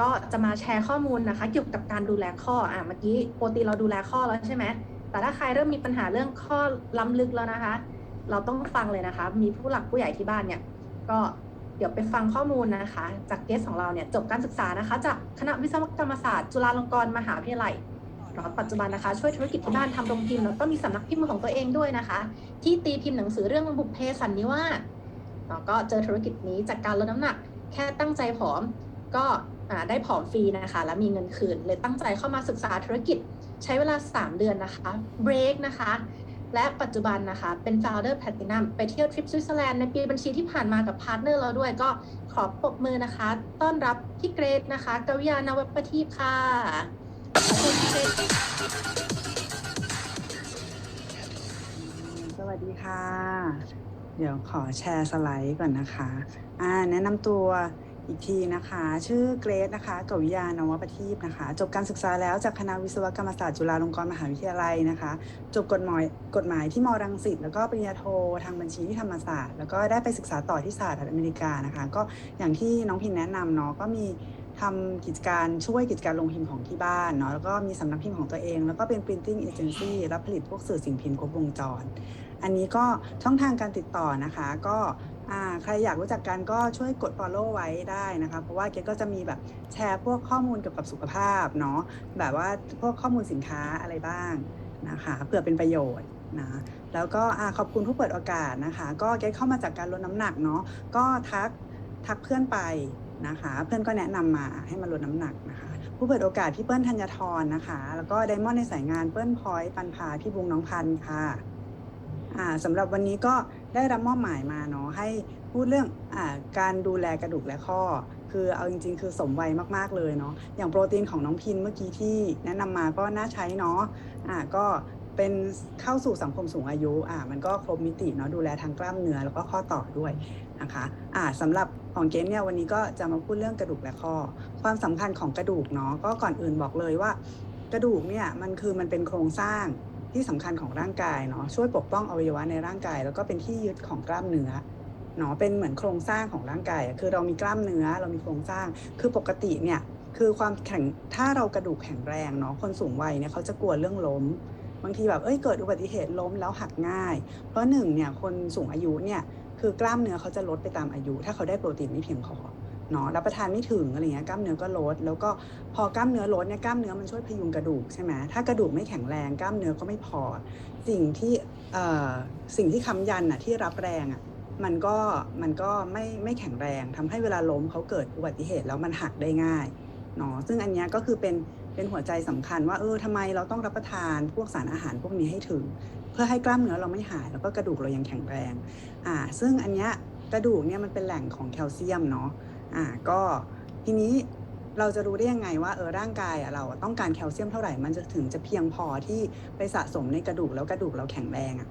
ก็จะมาแชร์ข้อมูลนะคะ เกี่ยวกับการดูแลข้ออะเมื่อกี้ปกติเราดูแลข้อแล้วใช่ไหมแต่ถ้าใครเริ่มมีปัญหาเรื่องข้อล้ำลึกแล้วนะคะ เราต้องฟังเลยนะคะ มีผู้หลักผู้ใหญ่ที่บ้านเนี่ย ก็เดี๋ยวไปฟังข้อมูลนะคะ จากเกสของเราเนี่ยจบการศึกษานะคะ จากคณะวิศวกรรมศาสตร์จุฬาลงกรณ์มหาวิทยาลัยเนาะปัจจุบันนะคะช่วยธุรกิจที่บ้านทำโรงพิมพ์แล้วก็มีสำนักพิมพ์ของตัวเองด้วยนะคะ ที่ตีพิมพ์หนังสือเรื่องบุพเพสันนิวาสเนาก็เจอธุรกิจนี้จากการลดน้ำหนัก แค่ตั้งใจผอม ก็ ได้ผอมฟรีนะคะ และมีเงินคืน เลยตั้งใจเข้ามาศึกษาธุรกิจใช้เวลา 3 เดือนนะคะเบรกนะคะและปัจจุบันนะคะ เป็น founder platinum ไปเที่ยวทริปสวิตเซอร์แลนด์ในปีบัญชีที่ผ่านมากับพาร์ทเนอร์เราด้วยก็ขอปรบมือนะคะ ต้อนรับพี่เกรดนะคะกวิยานวประทีปค่ะขอบคุณพี่เกรดสวัสดีค่ะ เดี๋ยวขอแชร์สไลด์ก่อนนะคะ อ่า แนะนำตัว อีกทีนะคะ ชื่อเกรซนะคะกวิยานวประทีปนะคะ จบการศึกษาแล้วจากคณะวิศวกรรมศาสตร์จุฬาลงกรณ์มหาวิทยาลัยนะคะ จบกฎหมายกฎหมายที่มรังสิตแล้วก็ปริญญาโททางบัญชีที่ธรรมศาสตร์ แล้วก็ได้ไปศึกษาต่อที่สหรัฐอเมริกานะคะ ก็อย่างที่น้องพินแนะนำเนาะก็มีทำกิจการช่วยกิจการลงพิมพ์ของที่บ้านเนาะแล้วก็มีสำนักพิมพ์ของตัวเอง แล้วก็เป็น printing agency รับผลิตพวกสื่อสิ่งพิมพ์ครบวงจร อันนี้ก็ช่องทางการติดต่อนะคะ ก็ อ่าใครอยากรู้จักกันก็ช่วยกด follow ไว้ได้นะคะ เพราะว่าเกดก็จะมีแบบแชร์พวกข้อมูลเกี่ยวกับสุขภาพเนาะแบบว่าพวกข้อมูลสินค้าอะไรบ้างนะคะเพื่อเป็นประโยชน์นะแล้วก็อขอบคุณผู้เปิดโอกาสนะคะ ก็เกดเข้ามาจากการลดน้ำหนักเนาะก็ทักทักเพื่อนไปนะคะ เพื่อนก็แนะนำมาให้มาลดน้ำหนักนะคะ ผู้เปิดโอกาสพี่เปิ้ลธัญทรนะคะ แล้วก็ไดมอนด์ในสายงานเปิ้ลพลอยปันพาพี่บุงน้องพันค่ะอ่าสำหรับวันนี้ก็ ได้รับมอบหมายมาเนาะให้พูดเรื่องอการดูแลกระดูกและข้อ คือเอาจริง ๆ คือสมวัยมากๆเลยเนาะอย่างโปรตีนของน้องพินเมื่อกี้ที่แนะนำมาก็น่าใช้เนาะอ่าก็เป็นเข้าสู่สังคมสูงอายุอ่ามันก็ครบมิติเนาะดูแลทางกล้ามเนื้อแล้วก็ข้อต่อด้วยนะคะอ่าสำหรับของเกนเนี่ยวันนี้ก็จะมาพูดเรื่องกระดูกและข้อ ความสำคัญของกระดูกเนาะก็ก่อนอื่นบอกเลยว่า กระดูกเนี่ยมันคือมันเป็นโครงสร้าง ที่สำคัญของร่างกายเนาะช่วยปกป้องอวัยวะในร่างกาย แล้วก็เป็นที่ยึดของกล้ามเนื้อเนาะเป็นเหมือนโครงสร้างของร่างกายคือเรามีกล้ามเนื้อเรามีโครงสร้าง คือปกติเนี่ยคือความแข็งถ้าเรากระดูกแข็งแรงเนาะคนสูงวัยเนี่ยเขาจะกลัวเรื่องล้ม บางทีแบบเอ้ยเกิดอุบัติเหตุล้มแล้วหักง่าย เพราะหนึ่งเนี่ยคนสูงอายุเนี่ยคือกล้ามเนื้อเขาจะลดไปตามอายุ ถ้าเขาได้โปรตีนไม่เพียงพอ เนาะรับประทานไม่ถึงอะไรเงี้ยกล้ามเนื้อก็ลด แล้วก็พอกล้ามเนื้อลดเนี่ยกล้ามเนื้อมันช่วยพยุงกระดูกใช่ไหมถ้ากระดูกไม่แข็งแรงกล้ามเนื้อก็ไม่พอ สิ่งที่สิ่งที่ค้ำยันอะที่รับแรงอะมันก็มันก็ไม่ไม่แข็งแรงทำให้เวลาล้มเขาเกิดอุบัติเหตุแล้วมันหักได้ง่ายเนาะซึ่งอันเนี้ยก็คือเป็นเป็นหัวใจสำคัญว่าเออทำไมเราต้องรับประทานพวกสารอาหารพวกนี้ให้ถึง เพื่อให้กล้ามเนื้อเราไม่หาย แล้วก็กระดูกเรายังแข็งแรงอ่าซึ่งอันเนี้ยกระดูกเนี่ยมันเป็นแหล่งของแคลเซียมเนาะ อ่าก็ทีนี้เราจะรู้ได้ยังไงว่าเออร่างกายอะเราต้องการแคลเซียมเท่าไหร่มันจะถึงจะเพียงพอที่ไปสะสมในกระดูกแล้วกระดูกเราแข็งแรงอะ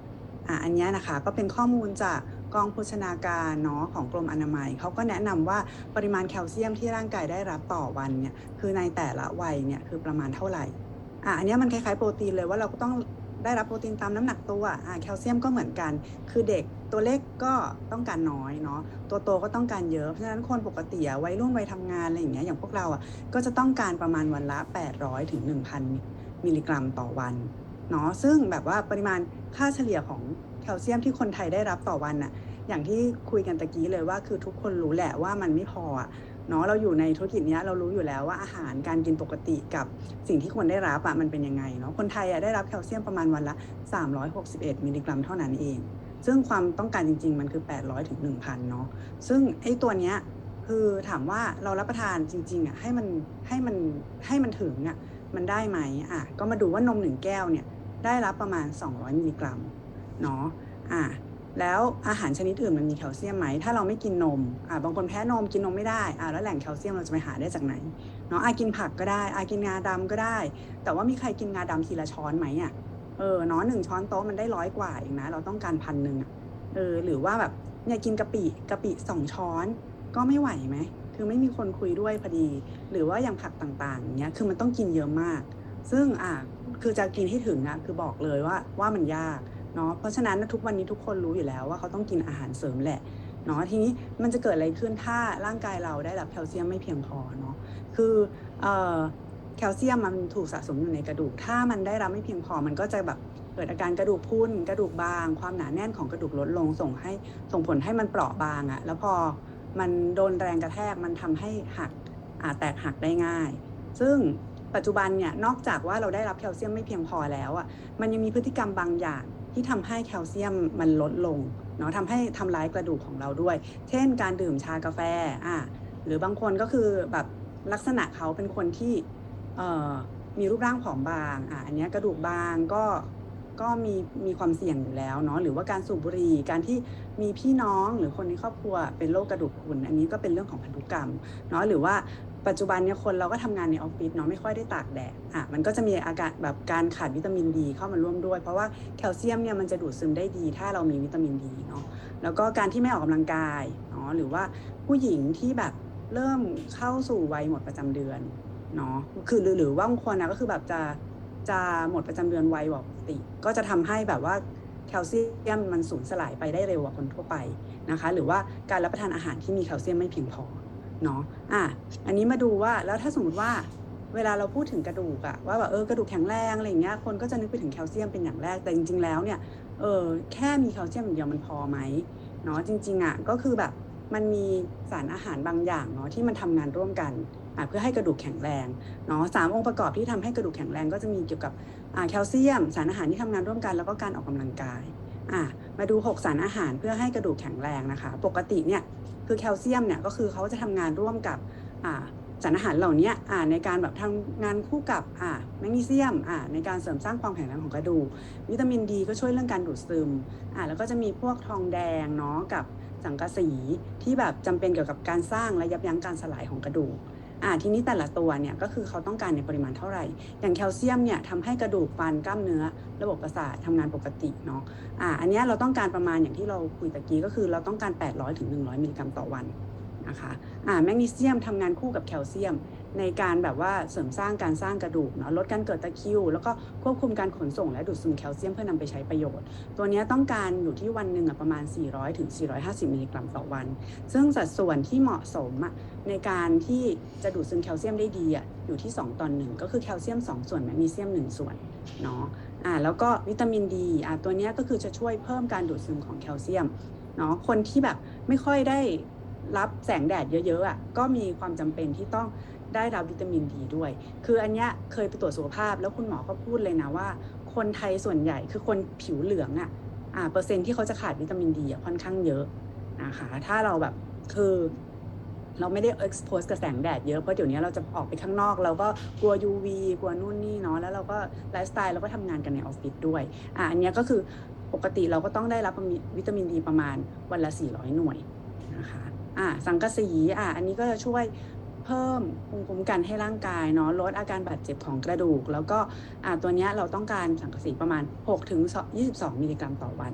อ่าอันนี้นะคะก็เป็นข้อมูลจากกองโภชนาการเนาะของกรมอนามัยเขาก็แนะนำว่าปริมาณแคลเซียมที่ร่างกายได้รับต่อวันเนี่ยคือในแต่ละวัยเนี่ยคือประมาณเท่าไหร่อะอันนี้มันคล้ายๆโปรตีนเลยว่าเราก็ต้อง ได้รับโปรตีนตามน้ำหนักตัวแคลเซียมก็เหมือนกัน คือเด็กตัวเล็กก็ต้องการน้อยเนาะตัวโตก็ต้องการเยอะ เพราะฉะนั้นคนปกติวัยรุ่นวัยทำงานอะไรอย่างเงี้ยอย่างพวกเราอะก็จะต้องการประมาณวันละ 800ถึง1,000 มิลลิกรัมต่อวันเนาะซึ่งแบบว่าปริมาณค่าเฉลี่ยของแคลเซียมที่คนไทยได้รับต่อวันน่ะอย่างที่คุยกันตะกี้เลยว่าคือทุกคนรู้แหละว่ามันไม่พออะ เนาะเราอยู่ในธุรกิจนี้เรารู้อยู่แล้วว่าอาหารการกินปกติกับสิ่งที่ควรได้รับอะมันเป็นยังไงเนาะคนไทยอะได้รับแคลเซียมประมาณวันละ 361 มิลลิกรัมเท่านั้นเอง ซึ่งความต้องการจริง ๆ มันคือ 800ถึง1,000 เนาะซึ่งไอ้ตัวเนี้ยคือถามว่าเรารับประทานจริงๆอะให้มันให้มันให้มันถึงอะมันได้ไหมอะก็มาดูว่านมหนึ่งแก้วเนี่ยได้รับประมาณ 200 มิลลิกรัมเนาะอะ แล้วอาหารชนิดอื่นมันมีแคลเซียมไหม ถ้าเราไม่กินนมอ่าบางคนแพ้นมกินนมไม่ได้อ่าแล้วแหล่งแคลเซียมเราจะไปหาได้จากไหนเนาะอากินผักก็ได้อากินงาดำก็ได้ แต่ว่ามีใครกินงาดำทีละช้อนไหมอะเออเนาะหนึ่งช้อนโต๊ะมันได้ร้อยกว่าเองนะเราต้องการพันหนึ่งเออหรือว่าแบบเนี่ยกินกะปิกะปิสองช้อนก็ไม่ไหวไหมคือไม่มีคนคุยด้วยพอดี หรือว่าอย่างผักต่างๆเงี้ยคือมันต้องกินเยอะมาก ซึ่งอ่าคือจะกินให้ถึงอะคือบอกเลยว่าว่ามันยาก เนาะเพราะฉะนั้นทุกวันนี้ทุกคนรู้อยู่แล้วว่าเขาต้องกินอาหารเสริมแหละเนาะทีนี้มันจะเกิดอะไรขึ้นถ้าร่างกายเราได้รับแคลเซียมไม่เพียงพอเนาะคือเอ่อแคลเซียมมันถูกสะสมอยู่ในกระดูก ถ้ามันได้รับไม่เพียงพอมันก็จะแบบเกิดอาการกระดูกพรุนกระดูกบาง ความหนาแน่นของกระดูกลดลงส่งให้ส่งผลให้มันเปราะบางอะแล้วพอมันโดนแรงกระแทกมันทำให้หักอ่าแตกหักได้ง่าย ซึ่งปัจจุบันเนี่ยนอกจากว่าเราได้รับแคลเซียมไม่เพียงพอแล้วอะมันยังมีพฤติกรรมบางอย่าง ที่ทำให้แคลเซียมมันลดลงเนาะทำให้ทำร้ายกระดูกของเราด้วย เช่น การดื่มชากาแฟอะหรือบางคนก็คือแบบลักษณะเขาเป็นคนที่เอ่อมีรูปร่างผอมบางอะอันนี้กระดูกบางก็ก็มีมีความเสี่ยงอยู่แล้วเนาะหรือว่าการสูบบุหรี่การที่มีพี่น้องหรือคนในครอบครัวเป็นโรคกระดูกพรุนอันนี้ก็เป็นเรื่องของพันธุกรรมเนาะหรือว่า ปัจจุบันเนี่ยคนเราก็ทำงานในออฟฟิศเนาะไม่ค่อยได้ตากแดดอะมันก็จะมีอาการแบบการขาดวิตามินดีเข้ามาร่วมด้วย เพราะว่าแคลเซียมเนี่ยมันจะดูดซึมได้ดี ถ้าเรามีวิตามินดีเนาะแล้วก็การที่ไม่ออกกำลังกายเนาะหรือว่าผู้หญิงที่แบบเริ่มเข้าสู่วัยหมดประจำเดือนเนาะคือหรือหรือว่าบางคนนะก็คือแบบจะจะหมดประจำเดือนไวกว่าปกติ ก็จะทำให้แบบว่าแคลเซียมมันสูญสลายไปได้เร็วกว่าคนทั่วไปนะคะ หรือว่าการรับประทานอาหารที่มีแคลเซียมไม่เพียงพอ เนาะอะอันนี้มาดูว่าแล้วถ้าสมมติว่าเวลาเราพูดถึงกระดูกอะว่าแบบเออกระดูกแข็งแรงอะไรเงี้ยคนก็จะนึกไปถึงแคลเซียมเป็นอย่างแรกแต่จริง ๆ แล้วเนี่ยเออแค่มีแคลเซียมอย่างเดียวมันพอไหมเนาะจริงๆอะก็คือแบบมันมีสารอาหารบางอย่างเนาะที่มันทำงานร่วมกันเพื่อให้กระดูกแข็งแรงเนาะสามองค์ประกอบที่ทำให้กระดูกแข็งแรง ก็จะมีเกี่ยวกับแคลเซียม สารอาหารที่ทำงานร่วมกันแล้วก็การออกกำลังกาย อะมาดู 6 สารอาหารเพื่อให้กระดูกแข็งแรงนะคะ ปกติเนี่ยคือแคลเซียมเนี่ยก็คือเขาจะทำงานร่วมกับอ่าสารอาหารเหล่านี้อ่าในการแบบทำงานคู่กับอ่าแมกนีเซียมอ่าในการเสริมสร้างความแข็งแรงของกระดูกวิตามินดีก็ช่วยเรื่องการดูดซึมอ่าแล้วก็จะมีพวกทองแดงเนาะกับสังกะสีที่แบบจำเป็นเกี่ยวกับการสร้างและยับยั้งการสลายของกระดูก อ่าทีนี้แต่ละตัวเนี่ยก็คือเขาต้องการในปริมาณเท่าไหร่ อย่างแคลเซียมเนี่ยทำให้กระดูกฟันกล้ามเนื้อ ระบบประสาททำงานปกติเนาะอ่าอันนี้เราต้องการประมาณอย่างที่เราคุยตะกี้ก็คือเราต้องการ 800ถึง100 มิลลิกรัมต่อวันนะคะอ่าแมกนีเซียมทำงานคู่กับแคลเซียม ในการแบบว่าเสริมสร้างการสร้างกระดูกเนาะลดการเกิดตะคริว แล้วก็ควบคุมการขนส่งและดูดซึมแคลเซียมเพื่อนำไปใช้ประโยชน์ ตัวนี้ต้องการอยู่ที่วันหนึ่งประมาณ 400ถึง450 มิลลิกรัมต่อวัน ซึ่งสัดส่วนที่เหมาะสมในการที่จะดูดซึมแคลเซียมได้ดีอยู่ที่ 2ต่อหนึ่งก็คือแคลเซียม 2 ส่วนแมกนีเซียม 1 ส่วนเนาะอ่าแล้วก็วิตามินดีอ่าตัวนี้ก็คือจะช่วยเพิ่มการดูดซึมของแคลเซียมเนาะคนที่แบบไม่ค่อยได้รับแสงแดดเยอะๆอะก็มีความจำเป็นที่ต้อง ได้รับวิตามินดีด้วย คืออันเนี้ยเคยไปตรวจสุขภาพแล้วคุณหมอก็พูดเลยนะว่า คนไทยส่วนใหญ่คือคนผิวเหลืองอะ่ะอ่าเปอร์เซ็นที่เขาจะขาดวิตามินดีอะค่อนข้างเยอะนะคะถ้าเราแบบคือเราไม่ได้ expose กับแสงแดดเยอะ เพราะเดี๋ยวนี้เราจะออกไปข้างนอก เราก็กลัว UV กลัวนู่นนี่เนาะแล้วเราก็ไลฟ์สไตล์เราก็ทำงานกันในออฟฟิศด้วยอะอันนี้ก็คือปกติเราก็ต้องได้รับวิตามินดีประมาณวันละ 400 หน่วยนะคะอะสังกะสีอะอันนี้ก็จะช่วย เพิ่มภูมิคุ้มกันให้ร่างกายเนาะลดอาการบาดเจ็บของกระดูก แล้วก็ตัวนี้เราต้องการสังกะสีประมาณ 6 ถึง 22 มิลลิกรัมต่อวัน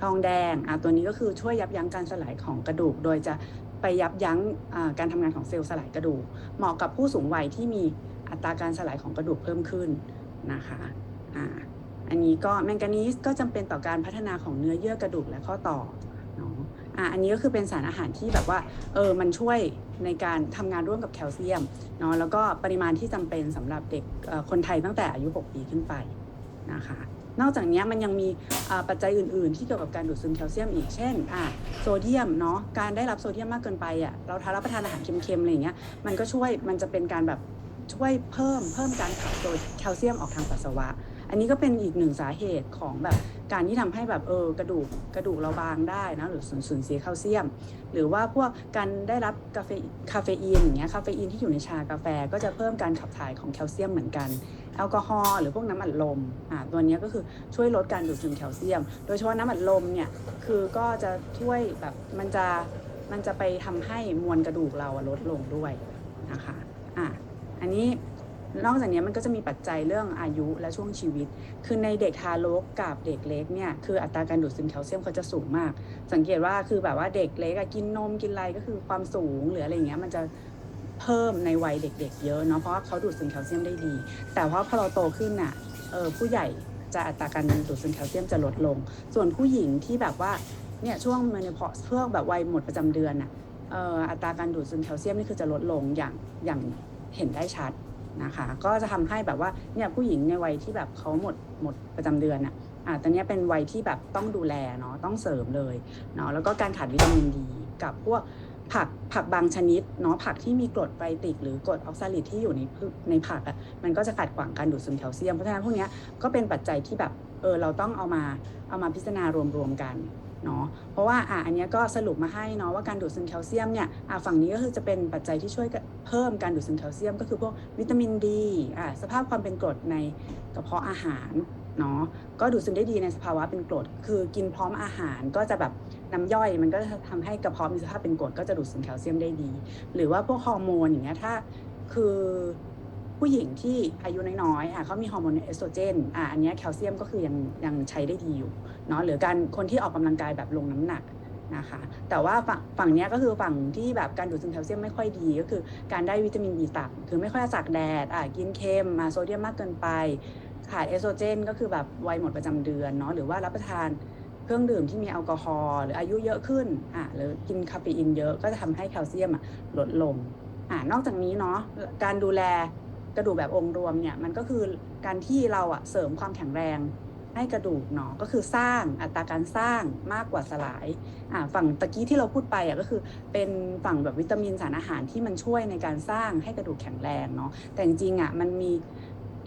ทองแดงตัวนี้ก็คือช่วยยับยั้งการสลายของกระดูก โดยจะไปยับยั้งการทำงานของเซลล์สลายกระดูก เหมาะกับผู้สูงวัยที่มีอัตราการสลายของกระดูกเพิ่มขึ้นนะคะอ่าอันนี้ก็แมงกานีสก็จำเป็นต่อการพัฒนาของเนื้อเยื่อกระดูกและข้อต่อ อ่าอันนี้ก็คือเป็นสารอาหารที่แบบว่าเออมันช่วยในการทำงานร่วมกับแคลเซียมเนาะแล้วก็ปริมาณที่จำเป็นสำหรับเด็กคนไทยตั้งแต่อายุ 6 ปีขึ้นไปนะคะนอกจากนี้มันยังมีปัจจัยอื่น ๆ ที่เกี่ยวกับการดูดซึมแคลเซียมอีก เช่นโซเดียมเนาะ การได้รับโซเดียมมากเกินไปอะ เราทานรับประทานอาหารเค็มๆอะไรอย่างเงี้ย มันก็ช่วย มันจะเป็นการแบบช่วยเพิ่มเพิ่มการขับตัวแคลเซียมออกทางปัสสาวะ อันนี้ก็เป็นอีกหนึ่งสาเหตุของแบบ การที่ทำให้แบบเออกระดูกกระดูกเราบางได้นะหรือสูญเสียแคลเซียม หรือว่าพวกการได้รับกาเฟคาเฟอีนอย่างเงี้ยคาเฟอีนที่อยู่ในชากาแฟก็จะเพิ่มการขับถ่ายของแคลเซียมเหมือนกันแอลกอฮอล์หรือพวกน้ำอัดลมอ่าตัวนี้ก็คือช่วยลดการดูดซึมแคลเซียม โดยเฉพาะน้ำอัดลมเนี่ยคือก็จะช่วยแบบมันจะมันจะไปทำให้มวลกระดูกเราลดลงด้วยนะคะอะอันนี้ นอกจากนี้มันก็จะมีปัจจัยเรื่องอายุและช่วงชีวิต คือในเด็กทารกกับเด็กเล็กเนี่ย คืออัตราการดูดซึมแคลเซียมเขาจะสูงมาก สังเกตว่าคือแบบว่าเด็กเล็กกินนมกินอะไรก็คือความสูงหรืออะไรเงี้ยมันจะเพิ่มในวัยเด็กๆ เยอะเนาะ เพราะว่าเขาดูดซึมแคลเซียมได้ดี แต่ว่าพอเราโตขึ้นน่ะ เออผู้ใหญ่จะอัตราการดูดซึมแคลเซียมจะลดลง ส่วนผู้หญิงที่แบบว่า เนี่ยช่วงเมนเพอสเพื่อแบบวัยหมดประจำเดือนอะอัตราการดูดซึมแคลเซียมนี่คือจะลดลงอย่างอย่างเห็นได้ชัด นะคะ ก็จะทำให้แบบว่าเนี่ยผู้หญิงในวัยที่แบบเขาหมดหมดประจำเดือนอะอ่าตอนนี้เป็นวัยที่แบบต้องดูแลเนาะต้องเสริมเลยเนาะแล้วก็การขาดวิตามินดีกับพวกผักผักบางชนิดเนาะผักที่มีกรดไฟติก หรือกรดออกซาลิดที่อยู่ในพืชในผักอะมันก็จะขัดขวางการดูดซึมแคลเซียมเพราะฉะนั้นพวกนี้ก็เป็นปัจจัยที่แบบเออเราต้องเอามาเอามาพิจารณารวมๆกัน เนาะเพราะว่าอะอันนี้ก็สรุปมาให้เนาะว่าการดูดซึมแคลเซียมเนี่ยอะฝั่งนี้ก็คือจะเป็นปัจจัยที่ช่วยเพิ่มการดูดซึมแคลเซียม ก็คือพวกวิตามินดีอะสภาพความเป็นกรดในกระเพาะอาหารเนาะก็ดูดซึมได้ดีในสภาวะเป็นกรด คือกินพร้อมอาหารก็จะแบบน้ำย่อยมันก็จะทำให้กระเพาะมีสภาพเป็นกรดก็จะดูดซึมแคลเซียมได้ดี หรือว่าพวกฮอร์โมนอย่างเงี้ยถ้าคือ ผู้หญิงที่อายุน้อยๆอะเขามีฮอร์โมนเอสโตรเจนอะอันนี้แคลเซียมก็คือยังยังใช้ได้ดีอยู่เนาะหรือการคนที่ออกกำลังกายแบบลงน้ำหนักนะคะแต่ว่าฝั่งฝั่งนี้ก็คือฝั่งที่แบบการดูดซึมแคลเซียมไม่ค่อยดีก็คือการได้วิตามินบีต่ำคือไม่ค่อยจากแดดอะกินเค็มอะโซเดียมมากเกินไปขาดเอสโตรเจน ก็คือแบบวัยหมดประจำเดือนเนาะหรือว่ารับประทานเครื่องดื่มที่มีแอลกอฮอล์หรืออายุเยอะขึ้นอะหรือกินคาเฟอีนเยอะก็จะทำให้แคลเซียมอะลดลงอะนอกจากนี้เนาะการดูแล กระดูกแบบองค์รวมเนี่ยมันก็คือการที่เราอะเสริมความแข็งแรงให้กระดูกเนาะก็คือสร้างอัตราการสร้างมากกว่าสลายอ่าฝั่งตะกี้ที่เราพูดไปอะก็คือเป็นฝั่งแบบวิตามินสารอาหารที่มันช่วยในการสร้างให้กระดูกแข็งแรงเนาะแต่จริงๆอะมันมี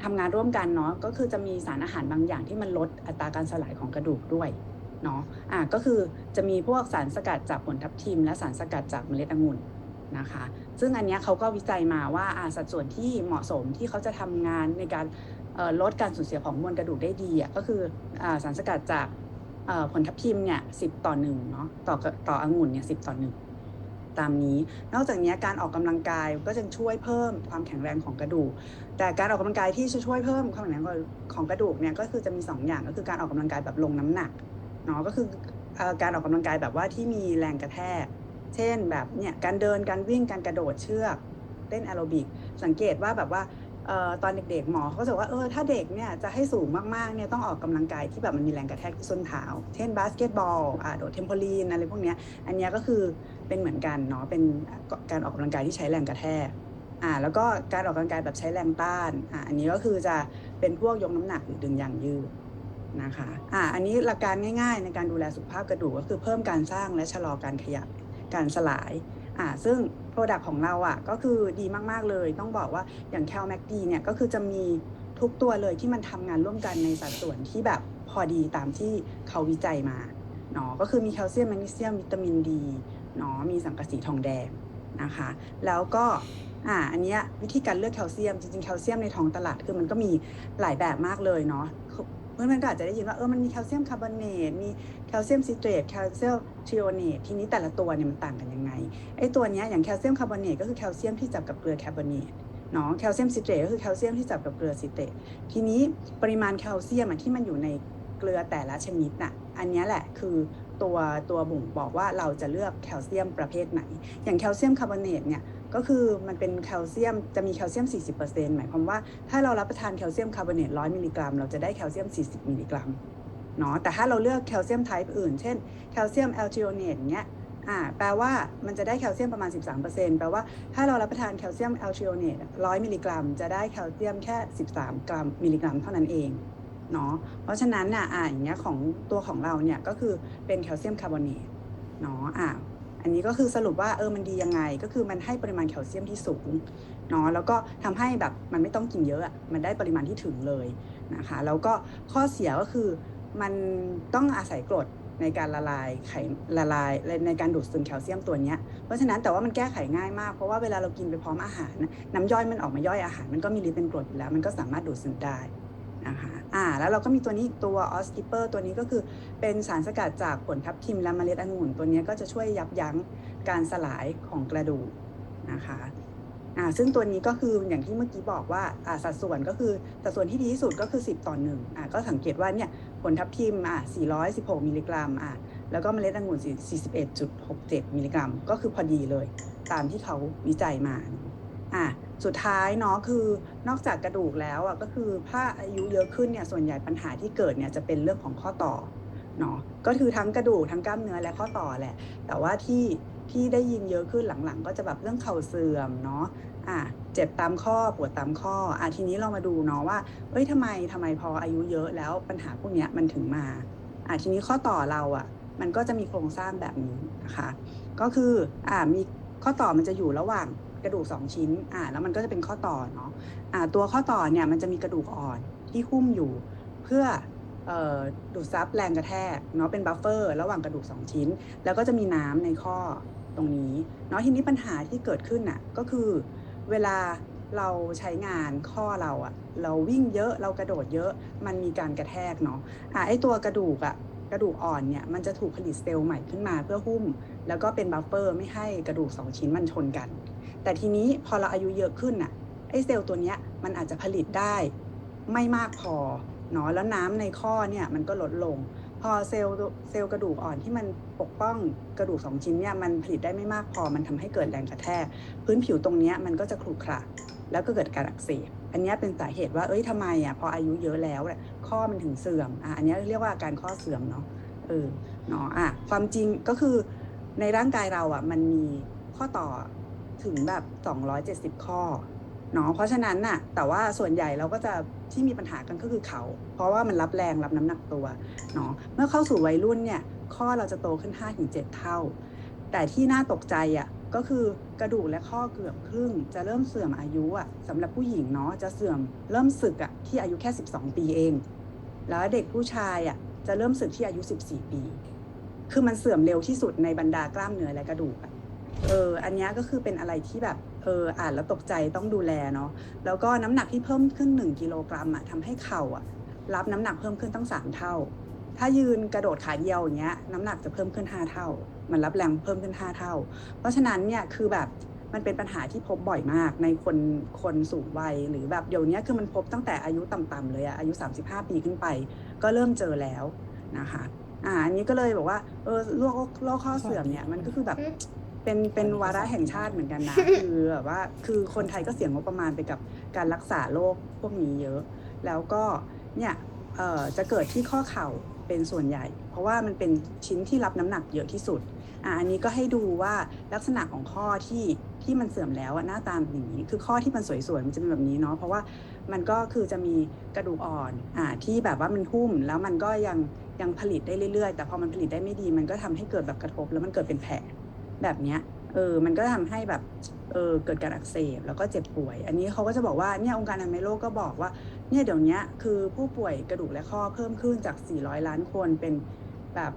ทำงานร่วมกันเนาะก็คือจะมีสารอาหารบางอย่างที่มันลดอัตราการสลายของกระดูกด้วยเนาะอ่าก็คือจะมีพวกสารสกัดจากผลทับทิม และสารสกัดจากเมล็ดองุ่น นะคะ ซึ่งอันนี้เขาก็วิจัยมาว่าสัดส่วนที่เหมาะสมที่เขาจะทำงานในการลดการสูญเสียของมวลกระดูกได้ดีก็คืออสารสกัดจากผลทับทิมเนี่ยสิต่อหนึ่งเนาะต่อต่อองุ่นเนี่ยสิต่อหนึ่งตามนี้ นอกจากนี้การออกกำลังกายก็จะช่วยเพิ่มความแข็งแรงของกระดูก แต่การออกกำลังกายที่จะช่วยเพิ่มความแข็งแรงของกระดูกเนี่ยก็คือจะมี 2 อย่างก็คือการออกกำลังกายแบบลงน้ำหนักเนาะก็คือเอ่อการออกกำลังกายแบบว่าที่มีแรงกระแทก เช่นแบบเนี่ยการเดินการวิ่งการกระโดดเชือกเต้นแอโรบิกสังเกตว่าแบบว่าออตอนเด็กๆหมอเขาจะบอกว่าเออถ้าเด็กเนี่ยจะให้สูงมากๆเนี่ยต้องออกกำลังกายที่แบบมันมีแรงกระแทกที่ส้นเท้า เช่นบาสเกตบอลอ่าโดดเทมโพลีนอะไรพวกเนี้ยอันนี้ก็คือเป็นเหมือนกันเนาะเป็นการออกกำลังกายที่ใช้แรงกระแทกอ่าแล้วก็การออกกำลังกายแบบใช้แรงต้านอ่าอันนี้ก็คือจะเป็นพวกยกน้ำหนักหรือดึงยางยืดนะคะอ่าอันนี้หลักการง่าย ๆ ในการดูแลสุขภาพกระดูกก็คือเพิ่มการสร้างและชะลอการขยับ การสลาย อ่า ซึ่ง Product ของเราอะก็คือดีมาก ๆ เลย ต้องบอกว่าอย่างแคลแมกดีเนี่ยก็คือจะมีทุกตัวเลยที่มันทำงานร่วมกันในสัดส่วนที่แบบพอดีตามที่เขาวิจัยมาเนาะก็คือมีแคลเซียมแมกนีเซียมวิตามินดีเนาะมีสังกะสีทองแดงนะคะ แล้วก็อ่าอันเนี้ยวิธีการเลือกแคลเซียมจริงๆแคลเซียมในท้องตลาดคือมันก็มีหลายแบบมากเลยเนาะ เพื่อนๆก็อาจจะได้ยินว่าเออมันมีแคลเซียมคาร์บอเนตมีแคลเซียมซิเตรตแคลเซียมทริโอเนตทีนี้แต่ละตัวเนี่ยมันต่างกันยังไงไอ้ตัวเนี้ยอย่างแคลเซียมคาร์บอเนตก็คือแคลเซียมที่จับกับเกลือคาร์บอเนตเนาะแคลเซียมซิเตรตก็คือแคลเซียมที่จับกับเกลือซิเตรตทีนี้ปริมาณแคลเซียมที่มันอยู่ในเกลือแต่ละชนิดน่ะอันนี้แหละคือตัวตัวบ่งบอกว่าเราจะเลือกแคลเซียมประเภทไหน อย่างแคลเซียมคาร์บอเนตเนี่ย ก็คือมันเป็นแคลเซียมจะมีแคลเซียม 40%หมายความว่าถ้าเรารับประทานแคลเซียมคาร์บอเนต100 มิลลิกรัม เราจะได้แคลเซียม 40 มิลลิกรัมเนาะแต่ถ้าเราเลือกแคลเซียมไทป์อื่น เช่นแคลเซียมแอลจิโอเนตเนี้ยอ่าแปลว่ามันจะได้แคลเซียมประมาณ 13%แปลว่าถ้าเรารับประทานแคลเซียมแอลทริโอเนต100 มิลลิกรัม จะได้แคลเซียมแค่ 13 กรัมมิลลิกรัมเท่านั้นเองเนาะเพราะฉะนั้นน่ะอ่าอย่างเงี้ยของตัวของเราเนี่ยก็คือเป็นแคลเซียมคาร์บอเนตเนาะอ่า อันนี้ก็คือสรุปว่าเออมันดียังไง ก็คือมันให้ปริมาณแคลเซียมที่สูงเนาะแล้วก็ทำให้แบบมันไม่ต้องกินเยอะมันได้ปริมาณที่ถึงเลยนะคะ แล้วก็ข้อเสียก็คือมันต้องอาศัยกรดในการละลายไขละลายในการดูดซึมแคลเซียมตัวเนี้ยเพราะฉะนั้นแต่ว่ามันแก้ไขง่ายมากเพราะว่าเวลาเรากินไปพร้อมอาหารนะน้ำย่อยมันออกมาย่อยอาหาร มันก็มีฤทธิ์เป็นกรดอยู่แล้ว มันก็สามารถดูดซึมได้นะคะ อ่าแล้วเราก็มีตัวนี้อีกตัวออสกิเปอร์ตัวนี้ก็คือเป็นสารสกัดจากผลทับทิมและเมล็ดองุ่นตัวนี้ก็จะช่วยยับยั้งการสลายของกระดูกนะคะอ่าซึ่งตัวนี้ก็คืออย่างที่เมื่อกี้บอกว่าอ่าสัดส่วนก็คือสัดส่วนที่ดีที่สุดก็คือ 10 ต่อ1อ่าก็สังเกตว่าเนี่ยผลทับทิมอ่า416 มิลลิกรัมอ่าแล้วก็เมล็ดองุ่น 41.67 มิลลิกรัม ก็คือพอดีเลย ตามที่เขาวิจัยมา อะสุดท้ายเนาะคือนอกจากกระดูกแล้วอะก็คือถ้าอายุเยอะขึ้นเนี่ยส่วนใหญ่ปัญหาที่เกิดเนี่ยจะเป็นเรื่องของข้อต่อเนาะก็คือทั้งกระดูกทั้งกล้ามเนื้อและข้อต่อแหละ แต่ว่าที่ที่ได้ยินเยอะขึ้นหลังๆ ก็จะแบบเรื่องเข่าเสื่อมเนาะอะเจ็บตามข้อปวดตามข้ออะทีนี้เรามาดูเนาะว่าเอ้ยทำไมทำไมพออายุเยอะแล้วปัญหาพวกเนี้ยมันถึงมาอะทีนี้ข้อต่อเราอะ มันก็จะมีโครงสร้างแบบนี้นะคะ ก็คืออ่ามีข้อต่อมันจะอยู่ระหว่าง กระดูกสองชิ้นอ่าแล้วมันก็จะเป็นข้อต่อเนาะอ่าตัวข้อต่อเนี่ยมันจะมีกระดูกอ่อนที่หุ้มอยู่เพื่อดูดซับแรงกระแทกเนาะเป็นบัฟเฟอร์ระหว่างกระดูกสองชิ้น แล้วก็จะมีน้ำในข้อตรงนี้เนาะทีนี้ปัญหาที่เกิดขึ้นน่ะก็คือเวลาเราใช้งานข้อเราอะเราวิ่งเยอะเรากระโดดเยอะมันมีการกระแทกเนาะอ่าไอตัวกระดูกอะ กระดูกอ่อนเนี่ยมันจะถูกผลิตเซลล์ใหม่ขึ้นมาเพื่อหุ้ม แล้วก็เป็นบัฟเฟอร์ไม่ให้กระดูกสองชิ้นมันชนกัน แต่ทีนี้พอเราอายุเยอะขึ้นน่ะไอเซลล์ตัวเนี้ยมันอาจจะผลิตได้ไม่มากพอเนาะแล้วน้ำในข้อเนี่ยมันก็ลดลง พอเซลล์เซลล์กระดูกอ่อนที่มันปกป้องกระดูกสองชิ้นเนี่ยมันผลิตได้ไม่มากพอมันทำให้เกิดแรงกระแทกพื้นผิวตรงเนี้ยมันก็จะขรุขระแล้วก็เกิดการอักเสบ อันนี้เป็นสาเหตุว่า เอ้ยทำไมอะพออายุเยอะแล้วข้อมันถึงเสื่อมอะอันนี้เรียกว่าการข้อเสื่อมเนาะเออเนาะอะความจริงก็คือในร่างกายเราอะมันมีข้อต่อถึงแบบ 270 ข้อเนาะเพราะฉะนั้นน่ะแต่ว่าส่วนใหญ่เราก็จะที่มีปัญหากันก็คือเขา เพราะว่ามันรับแรงรับน้ำหนักตัวเนาะเมื่อเข้าสู่วัยรุ่นเนี่ยข้อเราจะโตขึ้น5-7เท่า แต่ที่น่าตกใจอะ ก็คือกระดูกและข้อเกือบครึ่ง จะเริ่มเสื่อมอายุอะสำหรับผู้หญิงเนาะจะเสื่อมเริ่มสึกอะที่อายุแค่ 12 ปีเอง แล้วเด็กผู้ชายอะจะเริ่มสึกที่อายุ 14 ปี คือมันเสื่อมเร็วที่สุดในบรรดากล้ามเนื้อและกระดูกอะเอออันนี้ก็คือเป็นอะไรที่แบบเอออ่านแล้วตกใจต้องดูแลเนาะแล้วก็น้ำหนักที่เพิ่มขึ้น 1 กิโลกรัมอะทำให้เข่าอะรับน้ำหนักเพิ่มขึ้นตั้ง 3 เท่า ถ้ายืนกระโดดขาเดียวอย่างเงี้ยน้ำหนักจะเพิ่มขึ้น 5 เท่า มันรับแรงเพิ่มขึ้น 5 เท่า เพราะฉะนั้นเนี่ยคือแบบมันเป็นปัญหาที่พบบ่อยมากในคนคนสูงวัยหรือแบบเดี๋ยวนี้คือมันพบตั้งแต่อายุต่ำๆเลยอะอายุ 35 ปีขึ้นไป ก็เริ่มเจอแล้วนะคะอ่าอันนี้ก็เลยบอกว่าเออโรคโรคข้อเสื่อมเนี่ยมันก็คือแบบเป็นเป็นวาระแห่งชาติเหมือนกันนะ คือแบบว่าคือคนไทยก็เสียงงบประมาณไปกับการรักษาโรคพวกนี้เยอะ แล้วก็เนี่ยเอ่อจะเกิดที่ข้อเข่าเป็นส่วนใหญ่ เพราะว่ามันเป็นชิ้นที่รับน้ำหนักเยอะที่สุด อันนี้ก็ให้ดูว่าลักษณะของข้อที่ที่มันเสื่อมแล้วหน้าตาเป็นอย่างนี้ คือข้อที่มันสวยๆมันจะเป็นแบบนี้เนาะเพราะว่ามันก็คือจะมีกระดูกอ่อนอ่าที่แบบว่ามันหุ้มแล้วมันก็ยังยังผลิตได้เรื่อยๆ แต่พอมันผลิตได้ไม่ดี มันก็ทำให้เกิดแบบกระทบ แล้วมันเกิดเป็นแผลแบบเนี้ยเออมันก็ทำให้แบบเออเกิดการอักเสบแล้วก็เจ็บป่วย อันนี้เขาก็จะบอกว่าเนี่ยองค์การอนามัยโลกก็บอกว่าเนี่ยเดี๋ยวนี้คือผู้ป่วยกระดูกและข้อเพิ่มขึ้นจาก 400 ล้านคนเป็นแบบ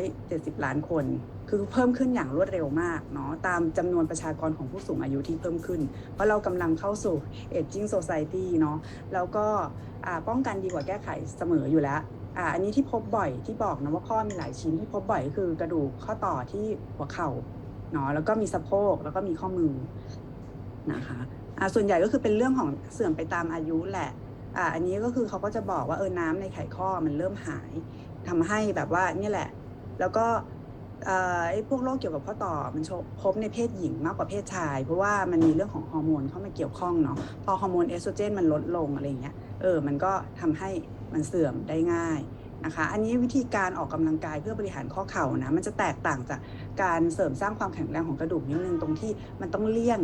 570 ล้านคน คือเพิ่มขึ้นอย่างรวดเร็วมากเนาะตามจำนวนประชากรของผู้สูงอายุที่เพิ่มขึ้น เพราะเรากำลังเข้าสู่ aging society เนาะแล้วก็ป้องกันดีกว่าแก้ไขเสมออยู่แล้วอันนี้ที่พบบ่อยที่บอกนะว่าข้อมีหลายชิ้นที่พบบ่อยคือกระดูกข้อต่อที่หัวเข่าเนาะแล้วก็มีสะโพกแล้วก็มีข้อมือนะคะอ่าส่วนใหญ่ก็คือเป็นเรื่องของเสื่อมไปตามอายุแหละอ่าอันนี้ก็คือเขาก็จะบอกว่าเออน้ำในไขข้อมันเริ่มหาย ทำให้แบบว่านี่แหละ แล้วก็ไอ้พวกโรคเกี่ยวกับข้อต่อมันพบในเพศหญิงมากกว่าเพศชาย เพราะว่ามันมีเรื่องของฮอร์โมนเข้ามาเกี่ยวข้องเนาะพอฮอร์โมนเอสโตรเจนมันลดลงอะไรอย่างเงี้ยเออมันก็ทำให้มันเสื่อมได้ง่ายนะคะอันนี้วิธีการออกกำลังกายเพื่อบริหารข้อเข่านะมันจะแตกต่างจากการเสริมสร้างความแข็งแรงของกระดูกนิดนึงตรงที่มันต้องเลี่ยง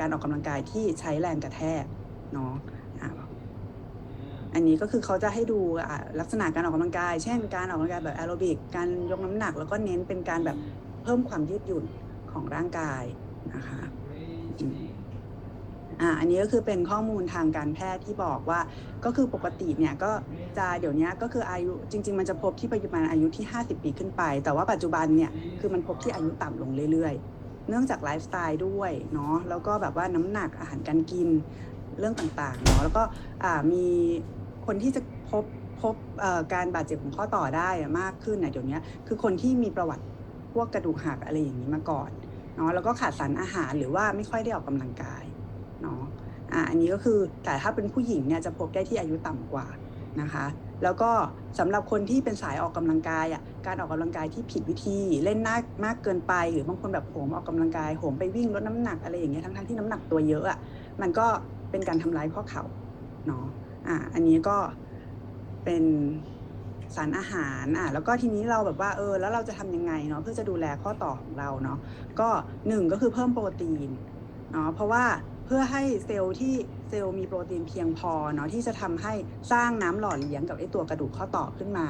การออกกำลังกายที่ใช้แรงกระแทกเนาะ อันนี้ก็คือเขาจะให้ดูลักษณะการออกกำลังกาย เช่น การออกกำลังกายแบบแอโรบิก การยกน้ำหนัก แล้วก็เน้นเป็นการแบบเพิ่มความยืดหยุ่นของร่างกายนะคะอ่าอันนี้ก็คือเป็นข้อมูลทางการแพทย์ที่บอกว่าก็คือปกติเนี่ยก็จะเดี๋ยวนี้ก็คืออายุจริง ๆ มันจะพบที่ปัจจุบันอายุที่ 50 ปีขึ้นไป แต่ว่าปัจจุบันเนี่ยคือมันพบที่อายุต่ำลงเรื่อยๆ เนื่องจากไลฟ์สไตล์ด้วยเนาะแล้วก็แบบว่าน้ำหนักอาหารการกินเรื่องต่างๆเนาะแล้วก็มี คนที่จะพบพบการบาดเจ็บของข้อต่อได้มากขึ้นนะเดี๋ยวนี้คือคนที่มีประวัติพวกกระดูกหักอะไรอย่างนี้มาก่อนเนาะแล้วก็ขาดสารอาหารหรือว่าไม่ค่อยได้ออกกำลังกายเนาะอ่าอันนี้ก็คือแต่ถ้าเป็นผู้หญิงเนี่ยจะพบได้ที่อายุต่ำกว่านะคะ แล้วก็สำหรับคนที่เป็นสายออกกำลังกายอะการออกกำลังกายที่ผิดวิธีเล่นมากมากเกินไป หรือบางคนแบบโหมออกกำลังกายโหมไปวิ่งลดน้ำหนักอะไรอย่างเงี้ยทั้งๆที่น้ำหนักตัวเยอะอะมันก็เป็นการทำร้ายข้อเข่าเนาะ อ่าอันนี้ก็เป็นสารอาหารอะแล้วก็ทีนี้เราแบบว่าเออแล้วเราจะทำยังไงเนาะเพื่อจะดูแลข้อต่อของเราเนาะก็หนึ่งก็คือเพิ่มโปรตีนเนาะเพราะว่าเพื่อให้เซลล์ที่เซลล์มีโปรตีนเพียงพอเนาะที่จะทำให้สร้างน้ำหล่อเลี้ยงกับไอตัวกระดูกข้อต่อขึ้นมา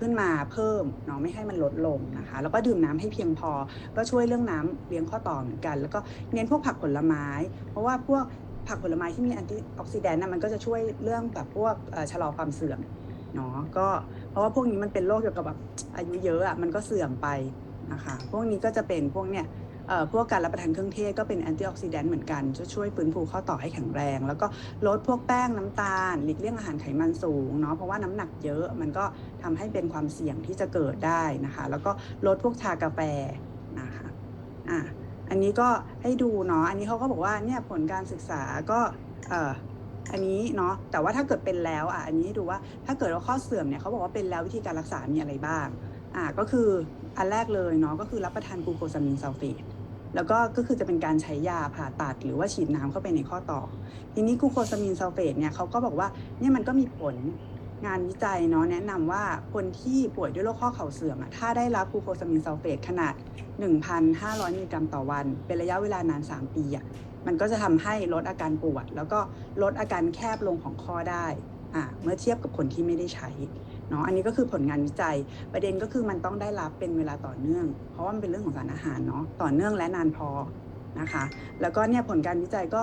ขึ้นมาเพิ่มเนาะไม่ให้มันลดลงนะคะ แล้วก็ดื่มน้ำให้เพียงพอ ก็ช่วยเรื่องน้ำเลี้ยงข้อต่อเหมือนกัน แล้วก็เน้นพวกผักผลไม้ เพราะว่าพวก ผักผลไม้ที่มีแอนตี้ออกซิแดนต์น่ะมันก็จะช่วยเรื่องแบบพวกชะลอความเสื่อมเนาะก็เพราะว่าพวกนี้มันเป็นโรคเกี่ยวกับแบบอายุเยอะอะมันก็เสื่อมไปนะคะพวกนี้ก็จะเป็นพวกเนี้ยพวกการรับประทานเครื่องเทศก็เป็นแอนตี้ออกซิแดนต์เหมือนกันจะช่วยฟื้นฟูข้อต่อให้แข็งแรง แล้วก็ลดพวกแป้งน้ำตาล หลีกเลี่ยงอาหารไขมันสูงเนาะเพราะว่าน้ำหนักเยอะมันก็ทำให้เป็นความเสี่ยงที่จะเกิดได้นะคะ แล้วก็ลดพวกชากาแฟนะคะอะ อันนี้ก็ให้ดูเนาะ อันนี้เขาก็บอกว่าเนี่ยผลการศึกษาก็เอ่ออันนี้เนาะ แต่ว่าถ้าเกิดเป็นแล้วอะ อันนี้ดูว่าถ้าเกิดว่าข้อเสื่อมเนี่ยเขาบอกว่าเป็นแล้ววิธีการรักษา มีอะไรบ้าง อ่าก็คืออันแรกเลยเนาะก็คือรับประทานกูโคซามินซัลเฟตแล้วก็ก็คือจะเป็นการใช้ยาผ่าตัดหรือว่าฉีดน้ำเข้าไปในข้อต่อ ทีนี้กูโคซามินซัลเฟตเนี่ยเขาก็บอกว่าเนี่ยมันก็มีผล งานวิจัยเนาะแนะนำว่าคนที่ป่วยด้วยโรคข้อเข่าเสื่อมถ้าได้รับกูโคซามินซัลเฟตขนาด 1,500มิลลิกรัมต่อวัน เป็นระยะเวลานาน 3 ปีอะมันก็จะทำให้ลดอาการปวด แล้วก็ลดอาการแคบลงของข้อได้อ่าเมื่อเทียบกับคนที่ไม่ได้ใช้เนาะอันนี้ก็คือผลงานวิจัยประเด็นก็คือมันต้องได้รับเป็นเวลาต่อเนื่อง เพราะว่ามันเป็นเรื่องของสารอาหารเนาะต่อเนื่องและนานพอนะคะ แล้วก็เนี่ยผลการวิจัยก็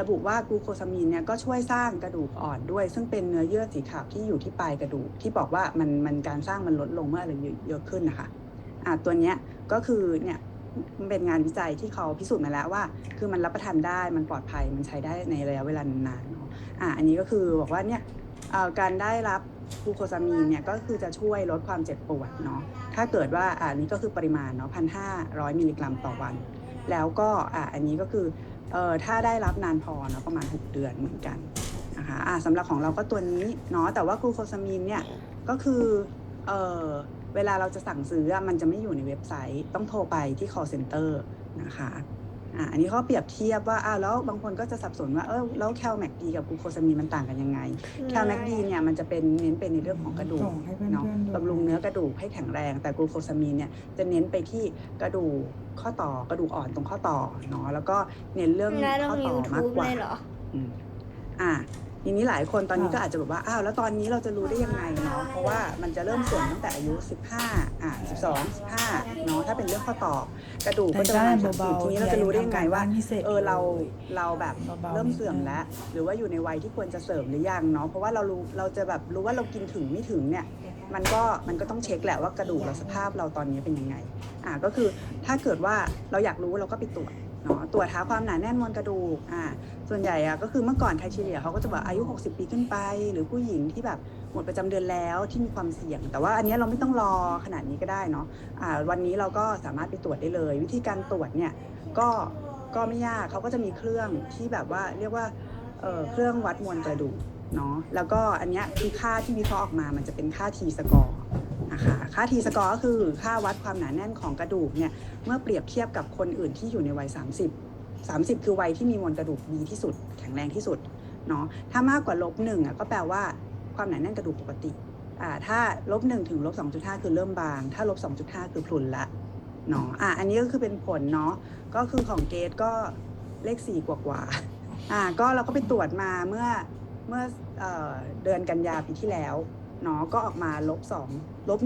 ระบุว่ากลูโคซามีนเนี่ยก็ช่วยสร้างกระดูกอ่อนด้วย ซึ่งเป็นเนื้อเยื่อสีขาวที่อยู่ที่ปลายกระดูก ที่บอกว่ามันมันการสร้างมันลดลงเมื่ออายุเยอะขึ้นนะคะอ่าตัวเนี้ยก็คือเนี่ยมันเป็นงานวิจัยที่เขาพิสูจน์มาแล้วว่า คือมันรับประทานได้มันปลอดภัยมันใช้ได้ในระยะเวลานานๆเนาะอ่าอันนี้ก็คือบอกว่าเนี่ยเอ่อการได้รับกลูโคซามีนเนี่ยก็คือจะช่วยลดความเจ็บปวดเนาะถ้าเกิดว่าอ่านี้ก็คือปริมาณเนาะพันห้าร้อยมิลลิกรัมต่อวัน แล้วก็อ่าอันนี้ก็คือ เอ่อถ้าได้รับนานพอเนาะประมาณ 6 เดือนเหมือนกันนะคะอ่าสำหรับของเราก็ตัวนี้เนาะแต่ว่ากลูโคซามีนเนี่ยก็คือเอ่อเวลาเราจะสั่งซื้ออะมันจะไม่อยู่ในเว็บไซต์ ต้องโทรไปที่ call center นะคะ อ่าอันนี้เขาเปรียบเทียบว่าอ้าวแล้วบางคนก็จะสับสนว่าเออแล้วแคลแมกดีกับกลูโคซามีนมันต่างกันยังไง แคลแมกดีเนี่ยมันจะเป็นเน้นเป็นในเรื่องของกระดูกส่งให้เพื่อนๆเนาะดู บำรุงเนื้อกระดูกให้แข็งแรง แต่กลูโคซามีนเนี่ยจะเน้นไปที่กระดูกข้อต่อกระดูกอ่อนตรงข้อต่อเนาะแล้วก็เน้นเรื่องแล้วลข้องต่อยูมากทูบกว่าเลยเหรอ อืมอ่า ทีนี้หลายคนตอนนี้ค่ะก็อาจจะแบบว่าอ้าวแล้วตอนนี้เราจะรู้ได้ยังไงเนาะเพราะว่ามันจะเริ่มเสื่อมตั้งแต่อายุ 15อ่า12 15เนาะถ้าเป็นเรื่องข้อต่อกระดูกก็จะประมาณแต่สามได้สิบเบาๆทีนี้เราจะรู้ได้ยังไงว่าทำการบ้านพิเศษเออเราเราแบบเบาๆเริ่มเสื่อมแล้ว หรือว่าอยู่ในวัยที่ควรจะเสริมหรือยังเนาะเพราะว่าเรารู้เราจะแบบรู้ว่าเรากินถึงไม่ถึงเนี่ยมันก็มันก็ต้องเช็คแหละว่ากระดูกเราสภาพเราตอนนี้เป็นยังไงอ่าก็คือถ้าเกิดว่าเราอยากรู้เราก็ไปตรวจ เนาะตรวจหาความหนาแน่นมวลกระดูกอ่าส่วนใหญ่อะก็คือเมื่อก่อนใครเฉลี่ยเขาก็จะบอกอายุ 60 ปีขึ้นไป หรือผู้หญิงที่แบบหมดประจำเดือนแล้วที่มีความเสี่ยง แต่ว่าอันเนี้ยเราไม่ต้องรอขนาดนี้ก็ได้เนาะอ่าวันนี้เราก็สามารถไปตรวจได้เลย วิธีการตรวจเนี่ยก็ก็ไม่ยากเขาก็จะมีเครื่องที่แบบว่าเรียกว่าเอ่อเครื่องวัดมวลกระดูกเนาะแล้วก็อันเนี้ยคือค่าที่วิเคราะห์ออกมามันจะเป็นค่า T สกอร์ นะคะค่า T สกอร์ก็คือค่าวัดความหนาแน่นของกระดูกเนี่ยเมื่อเปรียบเทียบกับคนอื่นที่อยู่ในวัย 30 30 คือวัยที่มีมวลกระดูกดีที่สุด แข็งแรงที่สุดเนาะถ้ามากกว่าลบหนึ่งอะก็แปลว่าความหนาแน่นกระดูกปกติอ่าถ้าลบหนึ่งถึงลบ2.5คือเริ่มบาง ถ้าลบ2.5คือพรุนละเนาะอะอันนี้ก็คือเป็นผลเนาะก็คือของเกรดก็เลข4กว่ากว่าอ่าก็เราก็ไปตรวจมาเมื่อเมื่อเดือนกันยาปีที่แล้ว เนาะก็ออกมาลบ2ลบ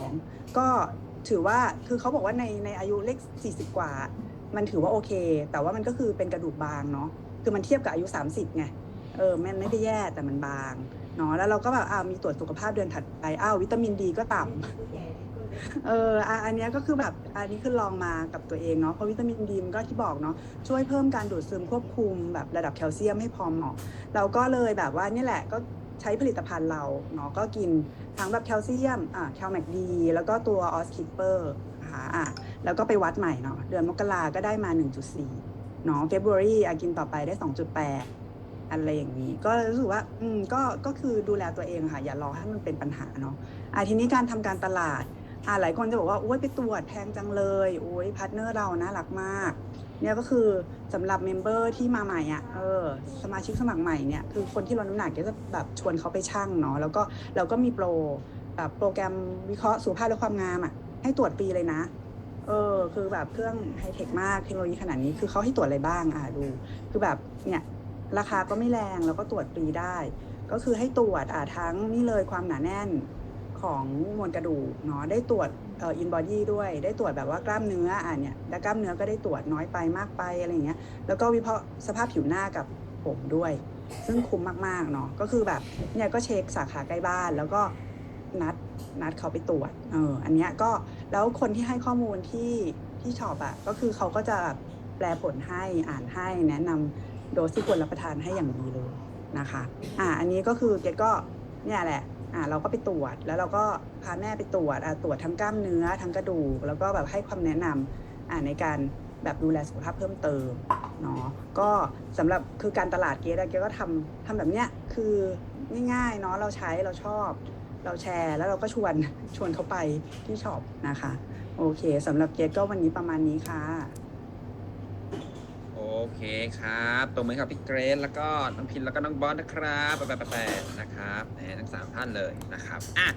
1.2 ก็ถือว่าคือเขาบอกว่าในในอายุเลข 40 กว่า มันถือว่าโอเค แต่ว่ามันก็คือเป็นกระดูกบางเนาะคือมันเทียบกับอายุ 30ไงเออมันไม่ได้แย่แต่มันบางเนาะแล้วเราก็แบบอ้าวมีตรวจสุขภาพเดือนถัดไปอ้าววิตามินดีก็ต่ำเอออันนี้ก็คือแบบอันนี้คือลองมากับตัวเองเนาะเพราะวิตามินดีมันก็ที่บอกเนาะช่วยเพิ่มการดูดซึมควบคุมแบบระดับแคลเซียมให้พอเหมาะเราก็เลยแบบว่านี่แหละก็ ใช้ผลิตภัณฑ์เราเนาะก็กินทั้งแบบแคลเซียมอ่าแคลแมกดี แล้วก็ตัวออสคิปเปอร์นะคะอะแล้วก็ไปวัดใหม่เนาะเดือนมกราก็ได้มา 1.4เนาะเฟบรุรีอากินต่อไปได้ 2.8 อะไรอย่างนี้ ก็รู้สึกว่าอืมก็ก็คือดูแลตัวเองค่ะ อย่ารอให้มันเป็นปัญหาเนาะอะทีนี้การทำการตลาด อะหลายคนจะบอกว่าโอ้ยไปตรวจแพงจังเลยโอ้ยพาร์ทเนอร์เราน่ารักมาก เนี่ยก็คือสำหรับเมมเบอร์ที่มาใหม่อะเออสมาชิกสมัครใหม่เนี่ยคือคนที่ลดน้ำหนักก็จะแบบชวนเขาไปชั่งเนาะแล้วก็เราก็มีโปรแบบโปรแกรมวิเคราะห์สุขภาพและความงามอะให้ตรวจปีเลยนะเออคือแบบเครื่องไฮเทคมากเทคโนโลยีขนาดนี้คือเขาให้ตรวจอะไรบ้างอะดู คือแบบเนี่ยราคาก็ไม่แรงแล้วก็ตรวจปีได้ ก็คือให้ตรวจอ่าทั้งนี่เลยความหนาแน่น ของมวลกระดูกเนาะได้ตรวจเอ่ออินบอดี้ด้วย ได้ตรวจแบบว่ากล้ามเนื้ออ่าเนี่ยแล้วกล้ามเนื้อก็ได้ตรวจน้อยไปมากไปอะไรอย่างเงี้ยแล้วก็วิเคราะห์สภาพผิวหน้ากับผมด้วย ซึ่งคุ้มมากๆเนาะก็คือแบบเนี่ยก็เช็คสาขาใกล้บ้าน แล้วก็นัดนัดเขาไปตรวจเอออันเนี้ยก็แล้วคนที่ให้ข้อมูลที่ที่ช็อปอะก็คือเขาก็จะแปลผลให้อ่านให้แนะนำโดสที่ควรรับประทานให้อย่างดีเลยนะคะ อ่า อันนี้ก็คือเกดก็เนี่ยแหละ อ่าเราก็ไปตรวจแล้วเราก็พาแม่ไปตรวจอ่าตรวจทั้งกล้ามเนื้อทั้งกระดูก แล้วก็แบบให้ความแนะนำอ่าในการแบบดูแลสุขภาพเพิ่มเติมเนาะก็สำหรับคือการตลาดเกดะเกดก็ทำทำแบบเนี้ยคือง่ายๆเนาะเราใช้เราชอบ เราแชร์ แล้วเราก็ชวนชวนเขาไปที่ช็อปนะคะ โอเคสำหรับเกดก็วันนี้ประมาณนี้ค่ะ เคครับตรงมือครับพี่เกรซแล้วก็น้องพินแล้วก็น้องบอสนะครับแปดแปดแปนะครับนะทั้งสามท่านเลยนะครับอะ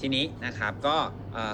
ทีนี้นะครับก็เอ่อ